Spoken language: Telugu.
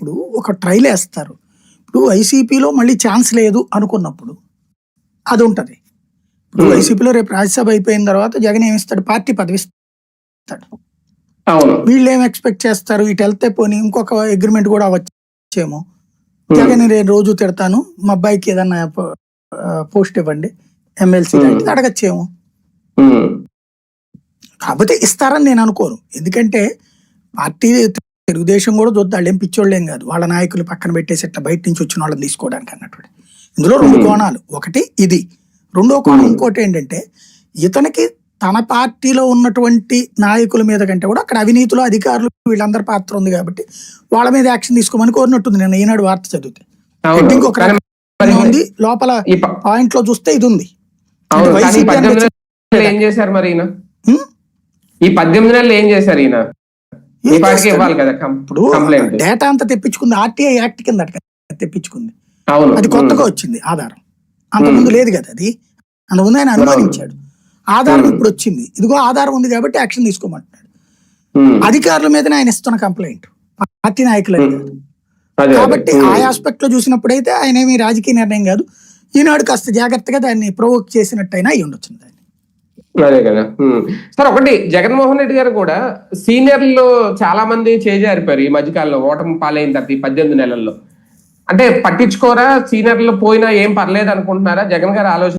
ఇప్పుడు ఒక ట్రైల్ వేస్తారు. ఇప్పుడు వైసీపీలో మళ్ళీ ఛాన్స్ లేదు అనుకున్నప్పుడు అది ఉంటది ఇప్పుడు Hmm. వైసీపీలో రేపు రాజ్యసభ అయిపోయిన తర్వాత జగన్ ఏమిస్తాడు? పార్టీ పదవి ఇస్తాడు. అవును. వీళ్ళు ఏం ఎక్స్పెక్ట్ చేస్తారు? ఇటు వెళ్తే పోనీ ఇంకొక అగ్రిమెంట్ కూడా వచ్చేమో. జగన్ నేను రోజు తిడతాను. మా అబ్బాయికి ఏదన్నా పోస్ట్ ఇవ్వండి. MLC Hmm. అడగచ్చేమో. కాకపోతే ఇస్తారని నేను అనుకోను. ఎందుకంటే పార్టీ తెలుగుదేశం కూడా చూద్దాం వాళ్ళు ఏం పిచ్చోళ్ళేం కాదు. వాళ్ళ నాయకులు పక్కన పెట్టేసి ఇట్లా బయట నుంచి వచ్చిన వాళ్ళని తీసుకోవడానికి అన్నట్టు. ఇందులో రెండు. కోణాలు. ఒకటి ఇది. రెండో కోణం. ఇంకోటి ఏంటంటే ఇతనికి తన పార్టీలో ఉన్నటువంటి నాయకుల మీద కంటే కూడా అక్కడ అవినీతిలో అధికారులు వీళ్ళందరి పాత్ర ఉంది కాబట్టి వాళ్ళ మీద యాక్షన్ తీసుకోమని కోరినట్టుంది నేను ఈనాడు వార్త చదివితే. హెడ్డింగ్ ఒక మరి ఉంది. లోపల పాయింట్లో చూస్తే ఇది ఉంది. ఏం చేశారు మరి? ఈ పద్దెనిమిది నెలలు ఏం చేశారు ఈయన? ఇప్పుడు డేటా అంతా తెప్పించుకుంది ఆర్టీఐ యాక్ట్ కింద తెప్పించుకుంది. అది కొత్తగా వచ్చింది ఆధారం. అంతకుముందు లేదు కదా అది. అంతకుముందు ఆయన అనుమానించాడు. ఆధారం. ఇప్పుడు వచ్చింది. ఇదిగో ఆధారం ఉంది కాబట్టి యాక్షన్ తీసుకోమంటున్నాడు. అధికారుల మీదనే ఆయన ఇస్తున్న కంప్లైంట్. పార్టీ. కాదు అదే. కాబట్టి ఆ ఆస్పెక్ట్లో చూసినప్పుడైతే ఆయన ఏమి రాజకీయ నిర్ణయం కాదు. ఈనాడు కాస్త జాగ్రత్తగా దాన్ని ప్రొవోక్ చేసినట్టయినా అయి ఉండొచ్చు అదే కదా. సార్ ఒకటి జగన్మోహన్ రెడ్డి గారు కూడా సీనియర్లు చాలా మంది చేజారిపోయారు ఈ మధ్యకాలంలో. ఓటమి పాలైన తర్వాత ఈ పద్దెనిమిది నెలల్లో. అంటే పట్టించుకోరా? సీనియర్లు పోయినా ఏం పర్లేదు అనుకుంటున్నారా జగన్ గారు ఆలోచన